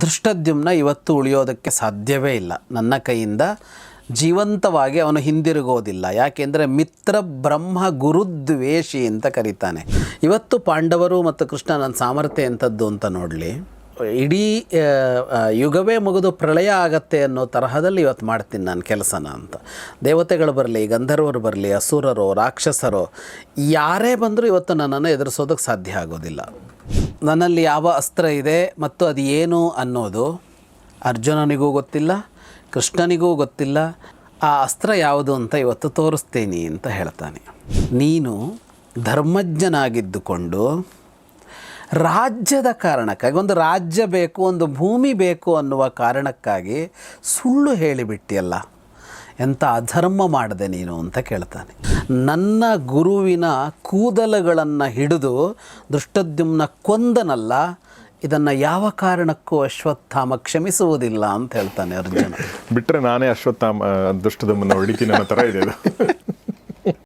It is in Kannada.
ದೃಷ್ಟದ್ಯುಮ್ನ ಇವತ್ತು ಉಳಿಯೋದಕ್ಕೆ ಸಾಧ್ಯವೇ ಇಲ್ಲ. ನನ್ನ ಕೈಯಿಂದ ಜೀವಂತವಾಗಿ ಅವನು ಹಿಂದಿರುಗೋದಿಲ್ಲ. ಯಾಕೆಂದರೆ ಮಿತ್ರ ಬ್ರಹ್ಮ ಗುರುದ್ವೇಷಿ ಅಂತ ಕರೀತಾನೆ. ಇವತ್ತು ಪಾಂಡವರು ಮತ್ತು ಕೃಷ್ಣ ನನ್ನ ಸಾಮರ್ಥ್ಯ ಎಂಥದ್ದು ಅಂತ ನೋಡಲಿ. ಇಡೀ ಯುಗವೇ ಮುಗಿದು ಪ್ರಳಯ ಆಗತ್ತೆ ಅನ್ನೋ ತರಹದಲ್ಲಿ ಇವತ್ತು ಮಾಡ್ತೀನಿ ನಾನು ಕೆಲಸನ ಅಂತ. ದೇವತೆಗಳು ಬರಲಿ, ಗಂಧರ್ವರು ಬರಲಿ, ಅಸುರರೋ, ರಾಕ್ಷಸರೋ, ಯಾರೇ ಬಂದರೂ ಇವತ್ತು ನನ್ನನ್ನು ಎದುರಿಸೋದಕ್ಕೆ ಸಾಧ್ಯ ಆಗೋದಿಲ್ಲ. ನನ್ನಲ್ಲಿ ಯಾವ ಅಸ್ತ್ರ ಇದೆ ಮತ್ತು ಅದು ಏನು ಅನ್ನೋದು ಅರ್ಜುನನಿಗೂ ಗೊತ್ತಿಲ್ಲ, ಕೃಷ್ಣನಿಗೂ ಗೊತ್ತಿಲ್ಲ. ಆ ಅಸ್ತ್ರ ಯಾವುದು ಅಂತ ಇವತ್ತು ತೋರಿಸ್ತೀನಿ ಅಂತ ಹೇಳ್ತಾನೆ. ನೀನು ಧರ್ಮಜ್ಞನಾಗಿದ್ದುಕೊಂಡು ರಾಜ್ಯದ ಕಾರಣಕ್ಕಾಗಿ, ಒಂದು ರಾಜ್ಯ ಬೇಕು, ಒಂದು ಭೂಮಿ ಬೇಕು ಅನ್ನುವ ಕಾರಣಕ್ಕಾಗಿ ಸುಳ್ಳು ಹೇಳಿಬಿಟ್ಟಿಯಲ್ಲ. ಎಂಥ ಅಧರ್ಮ ಮಾಡಿದೆ ನೀನು ಅಂತ ಕೇಳ್ತಾನೆ. ನನ್ನ ಗುರುವಿನ ಕೂದಲುಗಳನ್ನು ಹಿಡಿದು ದೃಷ್ಟದ್ಯುಮ್ನ ಕೊಂದನಲ್ಲ, ಇದನ್ನು ಯಾವ ಕಾರಣಕ್ಕೂ ಅಶ್ವತ್ಥಾಮ ಕ್ಷಮಿಸುವುದಿಲ್ಲ ಅಂತ ಹೇಳ್ತಾನೆ ಅರ್ಜುನ. ಬಿಟ್ಟರೆ ನಾನೇ ಅಶ್ವತ್ಥಾಮ ದುಷ್ಟದಮ್ಮನ ಹೊಡಿತೀನಿ ಥರ ಇದು.